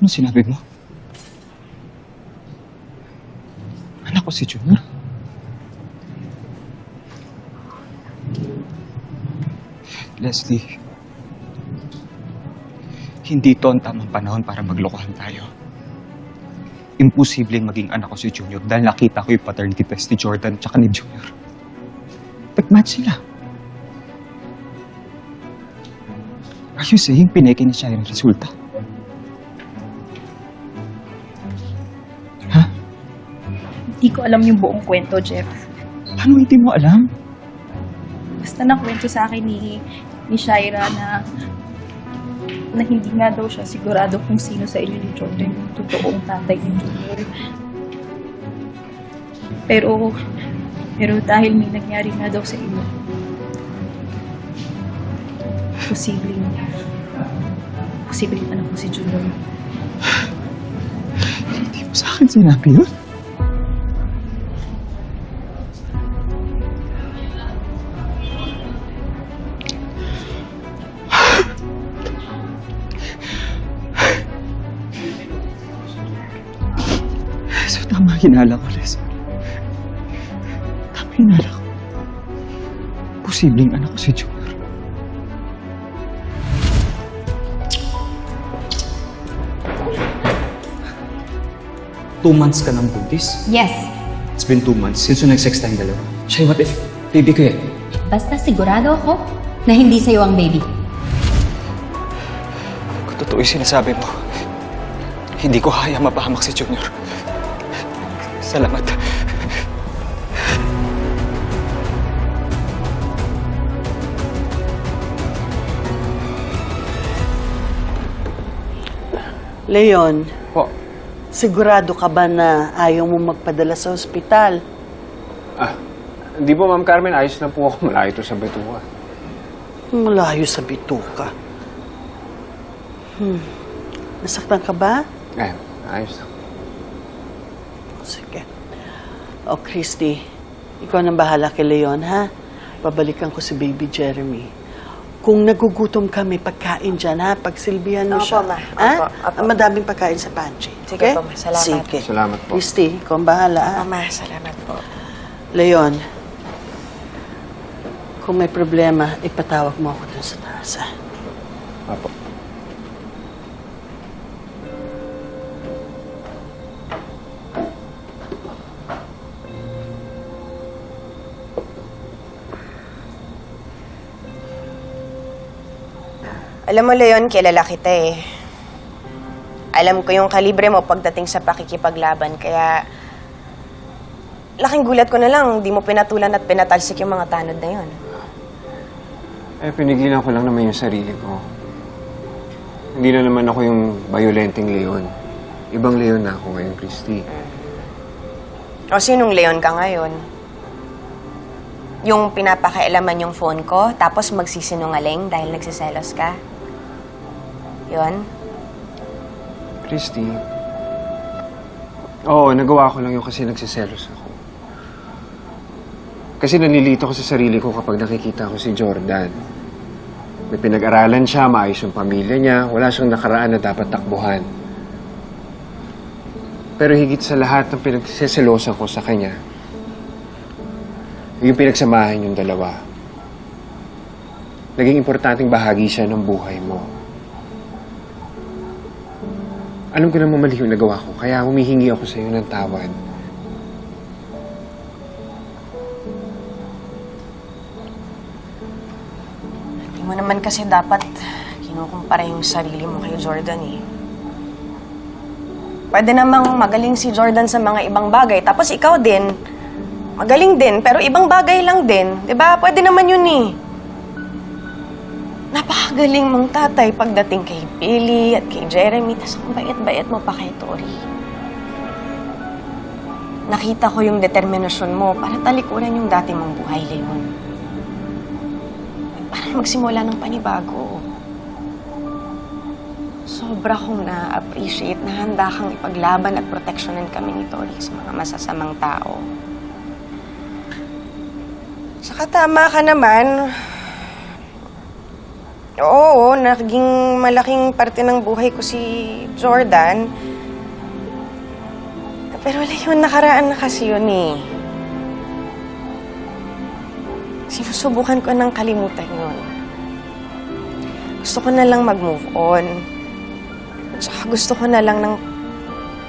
Ano sinabi mo? Anak ko si Junior. Leslie, hindi to ang tamang panahon para maglokohan tayo. Imposibleng maging anak ko si Junior dahil nakita ko yung paternity test ni Jordan tsaka ni Junior. Nag-match sila. Are you saying pineke niya siya yung resulta? Hindi ko alam yung buong kwento, Jeff. Paano hindi mo alam? Basta nakwento sa akin ni, ni Shaira na na hindi nga daw siya sigurado kung sino sa inyo ni Jordan yung totoong tatay ni Junior. Pero, pero dahil may nangyari nga daw sa inyo, posibleng, posibleng anak ko si Junior. Hindi mo sa akin sinabi yun. So, tama hinala ko, Les. Tama hinala ko. Posibleng anak ko si Junior. Two months ka ng buntis? Yes. It's been two months since yung nag-sex tayong dalawa. Shay, what if baby ko yan? Basta sigurado ako na hindi sa'yo ang baby. Kung totoo yung sinasabi mo, hindi ko kaya mapahamak si Junior. Salamat. Leon, Po. sigurado ka ba na ayaw mo magpadala sa ospital? Ah, hindi po, Ma'am Carmen. Ayos na po ako. Malayo to sa Betua. Malayo sa bituka. Hmm. Nasaktan ka ba? Eh, ayos na. Sige. O, Christy, ikaw nang bahala kay Leon, ha? Babalikan ko si baby Jeremy. Kung nagugutom kami, pagkain dyan, ha? Pagsilbihan mo Opo, siya. ma. Ha? Opo, opo. Ah, Madaming pagkain sa pantry. Sige okay? po, ma. Salamat. Sige. Salamat po. Christy, ikaw ang bahala, ha? Mama, salamat po. Leon, kung may problema, ipatawag mo ako dun sa taas, ha? Apo. Alam mo, Leon, kilala kita eh. Alam ko yung kalibre mo pagdating sa pakikipaglaban, kaya... Laking gulat ko na lang, di mo pinatulan at pinatalsik yung mga tanod na yon. Eh, pinigilan ko lang naman yung sarili ko. Hindi na naman ako yung violenting Leon. Ibang Leon na ako ngayon, Christy. O sinong Leon ka ngayon? Yung pinapakailaman yung phone ko, tapos magsisinungaling dahil nagsiselos ka? Yon? Christy? Oo, nagawa ko lang yun kasi nagsiselos ako. Kasi nalilito ko sa sarili ko kapag nakikita ko si Jordan. May pinag-aralan siya, maayos yung pamilya niya, wala siyang nakaraan na dapat takbuhan. Pero higit sa lahat ng pinagsiselosan ko sa kanya, yung pinagsamahan yung dalawa. Naging importanteng bahagi siya ng buhay mo. Alam ko naman mali yung nagawa ko, kaya humihingi ako sa iyo ng tawad. Hindi mo naman kasi dapat kinukumpara yung sarili mo kay Jordan eh. Pwede namang magaling si Jordan sa mga ibang bagay, tapos ikaw din, magaling din, pero ibang bagay lang din. 'Di ba? Pwede naman yun eh. Napakagaling mong tatay pagdating kay Billy at kay Jeremy, tapos ang bait-bait mo pa kay Tori. Nakita ko yung determinasyon mo para talikuran yung dati mong buhay, Leon para magsimula ng panibago. Sobra kong na-appreciate na handa kang ipaglaban at proteksyonan kami ni Tori sa mga masasamang tao. Saka tama ka naman. Oo, naging malaking parte ng buhay ko si Jordan. Pero yun, nakaraan na kasi yun eh. Sinusubukan ko ng kalimutan yun. Gusto ko na lang mag-move on. At saka gusto ko na lang ng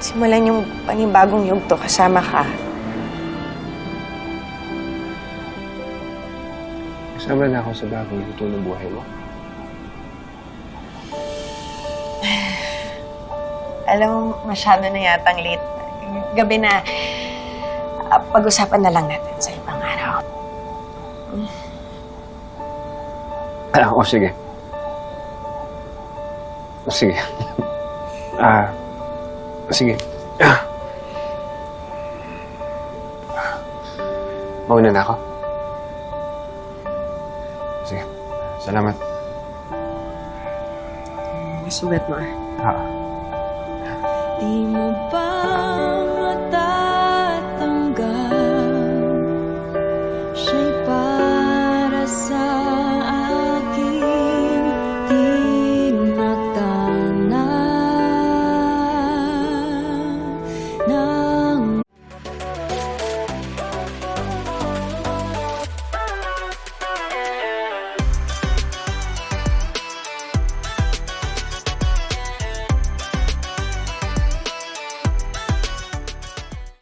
simulan yung panibagong yugto kasama ka. Kasama na ako sa bagong luto ng buhay mo. Alam mo, masyado na yatang late. Gabi na. Ah, pag-usapan na lang natin sa ibang araw. Ah, o sige. O sige. Ah, sige. Ah. Mauna na ako. Sige. Salamat. Sugat mo ah. Ah. Di mo pa mata